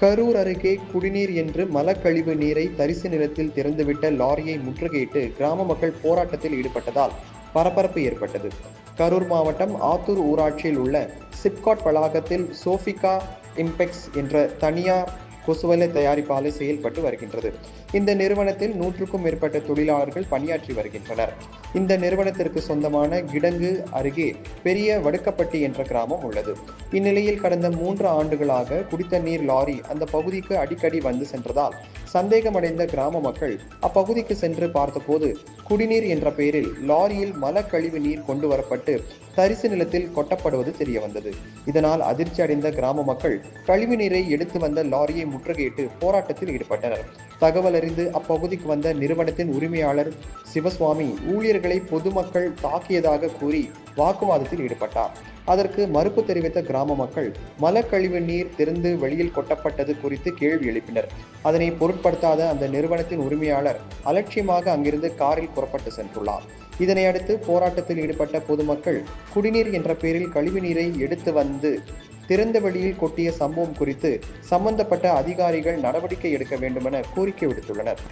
கரூர் அருகே குடிநீர் என்று மலக்கழிவு நீரை தரிசு நிலத்தில் திறந்துவிட்ட லாரியை முற்றுகையிட்டு கிராம மக்கள் போராட்டத்தில் ஈடுபட்டதால் பரபரப்பு ஏற்பட்டது. கரூர் மாவட்டம் ஆத்தூர் ஊராட்சியில் உள்ள சிப்காட் வளாகத்தில் சோஃபிகா இம்பெக்ஸ் என்ற தனியார் கொசுவலை தயாரிப்பாளர் செயல்பட்டு வருகின்றது. இந்த நிறுவனத்தில் நூற்றுக்கும் மேற்பட்ட தொழிலாளர்கள் பணியாற்றி வருகின்றனர். இந்த நிறுவனத்திற்கு சொந்தமான கிடங்கு அருகே பெரிய வடுக்கப்பட்டி என்ற கிராமம் உள்ளது. இந்நிலையில் கடந்த மூன்று ஆண்டுகளாக குடித்த நீர் லாரி அந்த பகுதிக்கு அடிக்கடி வந்து சென்றதால் சந்தேகமடைந்த கிராம மக்கள் அப்பகுதிக்கு சென்று பார்த்தபோது குடிநீர் என்ற பெயரில் லாரியில் மலக்கழிவு நீர் கொண்டு வரப்பட்டு தரிசு நிலத்தில் கொட்டப்படுவது தெரிய வந்தது இதனால் அதிர்ச்சி அடைந்த கிராம மக்கள் கழிவு நீரை எடுத்து வந்த லாரியை முற்றுகையிட்டு போராட்டத்தில் ஈடுபட்டனர். தகவல் அறிந்து அப்பகுதிக்கு வந்த நிறுவனத்தின் உரிமையாளர் சிவசுவாமி ஊழியர்களை பொதுமக்கள் தாக்கியதாக கூறி வாக்குவாதத்தில் ஈடுபட்டார். அதற்கு மறுப்பு தெரிவித்த கிராம மக்கள் மலக்கழிவு நீர் திறந்து வெளியில் கொட்டப்பட்டது குறித்து கேள்வி எழுப்பினர். அதனை பொருட்படுத்தாத அந்த நிறுவனத்தின் உரிமையாளர் அலட்சியமாக அங்கிருந்து காரில் புறப்பட்டு சென்றுள்ளார். இதனை அடுத்து போராட்டத்தில் ஈடுபட்ட பொதுமக்கள் குடிநீர் என்ற பெயரில் கழிவு நீரை எடுத்து வந்து திறந்த வெளியில் கொட்டிய சம்பவம் குறித்து சம்பந்தப்பட்ட அதிகாரிகள் நடவடிக்கை எடுக்க வேண்டுமென கோரிக்கை விடுத்துள்ளனர்.